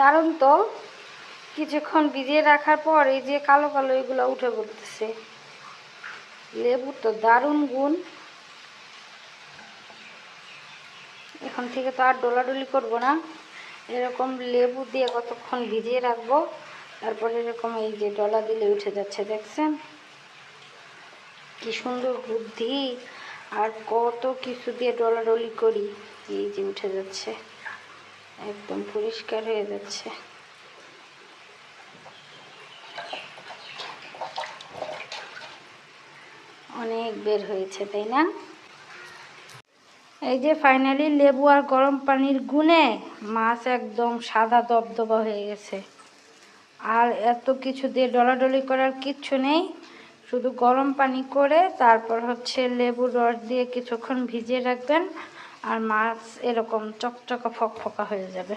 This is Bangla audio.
দারুণ তো কিছুক্ষণ ভিজিয়ে রাখার পর এই যে কালো কালো এগুলো উঠে পড়তেছে। লেবুর তো দারুণ গুণ। এখন থেকে তো আর ডোলাডুলি করব না। এরকম লেবু দিয়ে কতক্ষণ ভিজিয়ে রাখব, তারপরে এরকম এই যে ডলা দিলে উঠে যাচ্ছে, দেখছেন? কি সুন্দর বুদ্ধি। আর কত কিছু দিয়ে ডলাডলি করি, এই যে উঠে যাচ্ছে। একদম পরিষ্কার হয়ে যাচ্ছে। অনেক বের হয়েছে, তাই না? এই যে ফাইনালি লেবু আর গরম পানির গুণে মাছ একদম সাদা দবদবা হয়ে গেছে। আর এত কিছু দিয়ে ডলাডলি করার কিচ্ছু নেই, শুধু গরম পানি করে তারপর হচ্ছে লেবুর রস দিয়ে কিছুক্ষণ ভিজিয়ে রাখবেন। আর মাছ এরকম চকচকা ফকফকা হয়ে যাবে।